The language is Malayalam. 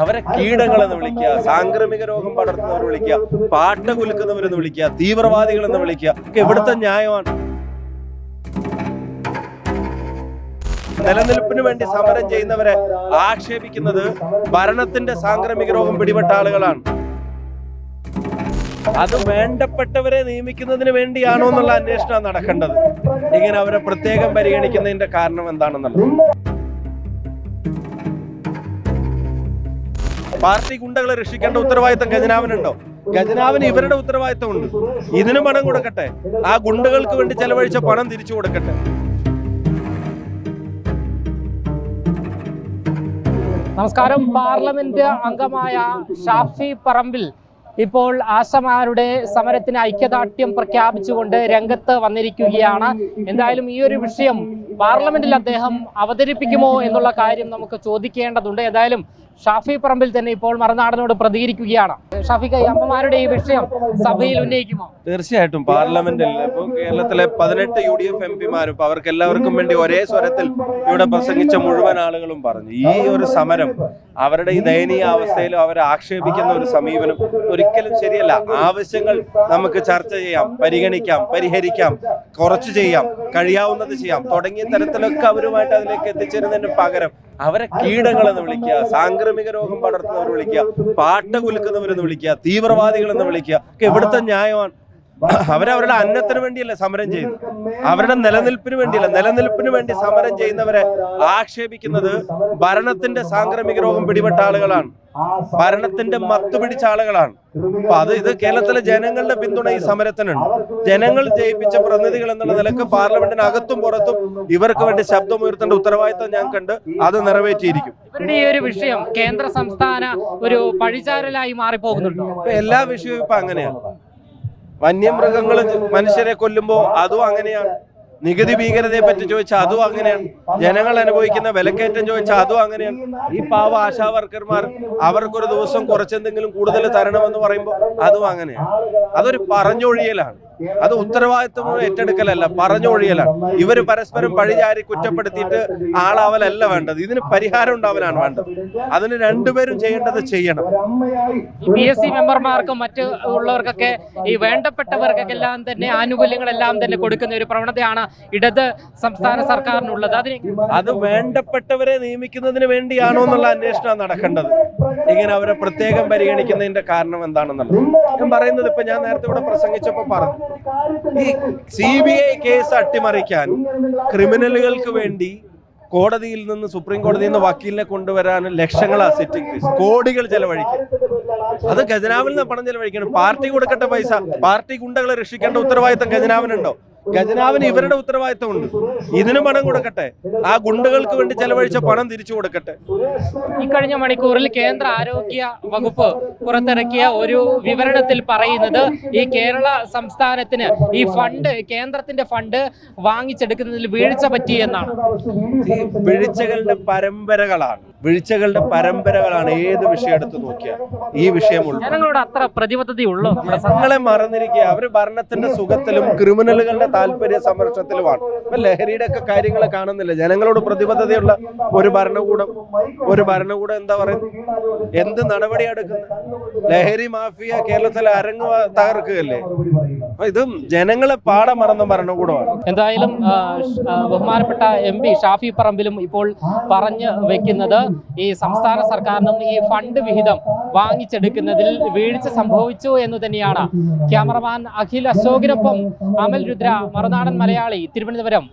അവരെ കീടങ്ങൾ എന്ന് വിളിക്കുക സാംക്രമിക രോഗം പടർത്തുന്നവർ വിളിക്കുക പാട്ട കുലുക്കുന്നവരെന്ന് വിളിക്കുക തീവ്രവാദികൾ എന്ന് വിളിക്കുക ഒക്കെ ഇവിടുത്തെ ന്യായമാണ്. നിലനിൽപ്പിന് വേണ്ടി സമരം ചെയ്യുന്നവരെ ആക്ഷേപിക്കുന്നത് ഭരണത്തിന്റെ സാംക്രമിക രോഗം പിടിപെട്ട ആളുകളാണ്. അത് വേണ്ടപ്പെട്ടവരെ നിയമിക്കുന്നതിന് വേണ്ടിയാണോ എന്നുള്ള അന്വേഷണം നടക്കേണ്ടത്. ഇങ്ങനെ അവരെ പ്രത്യേകം പരിഗണിക്കുന്നതിന്റെ കാരണം എന്താണെന്നുള്ളത്. പാർട്ടി ഗുണ്ടകളെ രക്ഷിക്കേണ്ട ഉത്തരവാദിത്തം ഖജനാവിനുണ്ടോ? ഖജനാവിന് ഇവരുടെ ഉത്തരവാദിത്തമുണ്ട്. ഇതിന് പണം കൊടുക്കട്ടെ. ആ ഗുണ്ടകൾക്ക് വേണ്ടി ചെലവഴിച്ച പണം തിരിച്ചു കൊടുക്കട്ടെ. നമസ്കാരം. പാർലമെന്റ് അംഗമായ ഷാഫി പറമ്പിൽ ഇപ്പോൾ ആശമാരുടെ സമരത്തിന് ഐക്യദാർഢ്യം പ്രഖ്യാപിച്ചുകൊണ്ട് രംഗത്ത് വന്നിരിക്കുകയാണ്. എന്തായാലും ഈ ഒരു വിഷയം പാർലമെന്റിൽ അദ്ദേഹം അവതരിപ്പിക്കുമോ എന്നുള്ള കാര്യം നമുക്ക് ചോദിക്കേണ്ടതുണ്ട്. ഏതായാലും ഷാഫി പറമ്പിൽ തന്നെ ഇപ്പോൾ മറുനാടനോട് പ്രതികരിക്കുകയാണ്. ഷാഫി അമ്മമാരുടെ ഈ വിഷയം സഭയിൽ ഉന്നയിക്കുമോ? തീർച്ചയായിട്ടും പാർലമെന്റിൽ ഇപ്പോൾ കേരളത്തിലെ പതിനെട്ട് യു ഡി എഫ് എം പിമാരും അവർക്ക് എല്ലാവർക്കും വേണ്ടി ഒരേ സ്വരത്തിൽ ഇവിടെ പ്രസംഗിച്ച മുഴുവൻ ആളുകളും പറഞ്ഞു. ഈ ഒരു സമരം അവരുടെ ഈ ദയനീയ അവസ്ഥയിലും അവരെ ആക്ഷേപിക്കുന്ന ഒരു സമീപനം ഒരിക്കലും ശരിയല്ല. ആവശ്യങ്ങൾ നമുക്ക് ചർച്ച ചെയ്യാം പരിഗണിക്കാം പരിഹരിക്കാം കുറച്ച് ചെയ്യാം കഴിയാവുന്നത് ചെയ്യാം തുടങ്ങിയ തരത്തിലൊക്കെ അവരുമായിട്ട് അതിലേക്ക് എത്തിച്ചേരുന്നതിന് പകരം അവരെ കീടങ്ങൾ എന്ന് വിളിക്കുക സാംക്രമിക രോഗം പടർത്തുന്നവർ വിളിക്കുക പാട്ട കുലുക്കുന്നവരെന്ന് വിളിക്കുക തീവ്രവാദികളെന്ന് വിളിക്കുക ഒക്കെ എവിടുത്തെ ന്യായമാണ്. അവരവരുടെ അന്നത്തിന് വേണ്ടിയല്ല സമരം ചെയ്യുന്നത്? അവരുടെ നിലനിൽപ്പിന് വേണ്ടിയല്ല. നിലനിൽപ്പിന് വേണ്ടി സമരം ചെയ്യുന്നവരെ ആക്ഷേപിക്കുന്നത് ഭരണത്തിന്റെ സാംക്രമിക രോഗം പിടിപെട്ട ആളുകളാണ്. ഭരണത്തിന്റെ മത്തു പിടിച്ച ആളുകളാണ്. അപ്പൊ അത് ഇത് കേരളത്തിലെ ജനങ്ങളുടെ പിന്തുണ ഈ സമരത്തിനുണ്ട്. ജനങ്ങൾ ജയിപ്പിച്ച പ്രതിനിധികൾ എന്നുള്ള നിലയ്ക്ക് പാർലമെന്റിനകത്തും പുറത്തും ഇവർക്ക് വേണ്ടി ശബ്ദമുയർത്തേണ്ട ഉത്തരവാദിത്തം ഞാൻ കണ്ട് അത് നിറവേറ്റിയിരിക്കും. ഇവരുടെ ഈ ഒരു വിഷയം കേന്ദ്ര സംസ്ഥാന ഒരു പഴിചാരലായി മാറിപ്പോകുന്നുണ്ടോ? എല്ലാ വിഷയവും ഇപ്പൊ അങ്ങനെയാണ്. വന്യമൃഗങ്ങൾ മനുഷ്യരെ കൊല്ലുമ്പോൾ അതും അങ്ങനെയാണ്. നികുതി ഭീകരതയെ പറ്റി ചോദിച്ചാൽ അതും അങ്ങനെയാണ്. ജനങ്ങൾ അനുഭവിക്കുന്ന വിലക്കയറ്റം ചോദിച്ചാൽ അതും അങ്ങനെയാണ്. ഈ പാവ ആശാ വർക്കർമാർ അവർക്കൊരു ദിവസം കുറച്ചെന്തെങ്കിലും കൂടുതൽ തരണമെന്ന് പറയുമ്പോൾ അതും അങ്ങനെയാണ്. അതൊരു പറഞ്ഞൊഴിയലാണ്. അത് ഉത്തരവാദിത്വം ഏറ്റെടുക്കലല്ല പറഞ്ഞൊഴിയലാണ്. ഇവർ പരസ്പരം പഴിചാരി കുറ്റപ്പെടുത്തിയിട്ട് ആളാവലല്ല വേണ്ടത്. ഇതിന് പരിഹാരം ഉണ്ടാവലാണ് വേണ്ടത്. അതിന് രണ്ടുപേരും ചെയ്യേണ്ടത് ചെയ്യണം. പി എസ് സി മെമ്പർമാർക്കും മറ്റു ഉള്ളവർക്കൊക്കെ ഈ വേണ്ടപ്പെട്ടവർക്കൊക്കെ എല്ലാം തന്നെ ആനുകൂല്യങ്ങളെല്ലാം തന്നെ കൊടുക്കുന്ന ഒരു പ്രവണതയാണ് ഇടത് സംസ്ഥാന സർക്കാരിനുള്ളത്. അതിന് അത് വേണ്ടപ്പെട്ടവരെ നിയമിക്കുന്നതിന് വേണ്ടിയാണോ എന്നുള്ള അന്വേഷണം നടക്കേണ്ടത്. ഇങ്ങനെ അവരെ പ്രത്യേകം പരിഗണിക്കുന്നതിന്റെ കാരണം എന്താണെന്നുള്ളത്. ഞാൻ പറയുന്നത് ഇപ്പൊ ഞാൻ നേരത്തെ ഇവിടെ പ്രസംഗിച്ചപ്പോ പറഞ്ഞു. ഈ സി ബി ഐ കേസ് അട്ടിമറിക്കാൻ ക്രിമിനലുകൾക്ക് വേണ്ടി കോടതിയിൽ നിന്ന് സുപ്രീം കോടതിയിൽ നിന്ന് വക്കീലിനെ കൊണ്ടുവരാൻ ലക്ഷങ്ങളാ സിറ്റിംഗ് ഫീസ് കോടികൾ ചെലവഴിക്കും അത് ഖജനാവിൽ നിന്ന് പണം ചെലവഴിക്കണം പാർട്ടി കൊടുക്കേണ്ട പൈസ. പാർട്ടി ഗുണ്ടകളെ രക്ഷിക്കേണ്ട ഉത്തരവാദിത്തം ഖജനാവിനുണ്ടോ? ഖജനാവിന് ഇവരുടെ ഉത്തരവാദിത്തമുണ്ട് ഇതിന് പണം കൊടുക്കട്ടെ. ആ ഗുണ്ടകൾക്ക് വേണ്ടി ചെലവഴിച്ച പണം തിരിച്ചു കൊടുക്കട്ടെ. ഇക്കഴിഞ്ഞ മണിക്കൂറിൽ കേന്ദ്ര ആരോഗ്യ വകുപ്പ് പുറത്തിറക്കിയ ഒരു വിവരണത്തിൽ പറയുന്നത് ഈ കേരള സംസ്ഥാനത്തിന് ഈ ഫണ്ട് കേന്ദ്രത്തിന്റെ ഫണ്ട് വാങ്ങിച്ചെടുക്കുന്നതിൽ വീഴ്ച പറ്റി എന്നാണ്. ഈ വീഴ്ചകളുടെ പരമ്പരകളാണ്. വീഴ്ചകളുടെ പരമ്പരകളാണ് ഏത് വിഷയം എടുത്ത് നോക്കിയാൽ ഈ വിഷയമുള്ള ജനങ്ങളോട് അത്ര പ്രതിബദ്ധതയുള്ളൂ നമ്മളെ. ജനങ്ങളെ മറന്നിരിക്കുക. അവർ ഭരണത്തിന്റെ സുഖത്തിലും ക്രിമിനലുകളുടെ താല്പര്യ സംരക്ഷണത്തിലുമാണ്. ഇപ്പൊ ലഹരിയുടെ ഒക്കെ കാര്യങ്ങൾ കാണുന്നില്ല. ജനങ്ങളോട് പ്രതിബദ്ധതയുള്ള ഒരു ഭരണകൂടം ഒരു ഭരണകൂടം എന്താ പറയുന്നത്? എന്ത് നടപടി ലഹരി മാഫിയ കേരളത്തിൽ അരങ്ങ് തകർക്കുകയല്ലേ? ഇതും ജനങ്ങളെ പാടെ മറന്ന ഭരണകൂടമാണ്. എന്തായാലും ബഹുമാനപ്പെട്ട എം പി ഷാഫി പറമ്പിലും ഇപ്പോൾ പറഞ്ഞു വെക്കുന്നത് ഈ സംസ്ഥാന സർക്കാരിനും ഈ ഫണ്ട് വിഹിതം വാങ്ങിച്ചെടുക്കുന്നതിൽ വീഴ്ച സംഭവിച്ചു എന്ന് തന്നെയാണ് ക്യാമറമാൻ അഖിൽ അശോകിനൊപ്പം അമൽ രുദ്ര മറുനാടൻ മലയാളി തിരുവനന്തപുരം.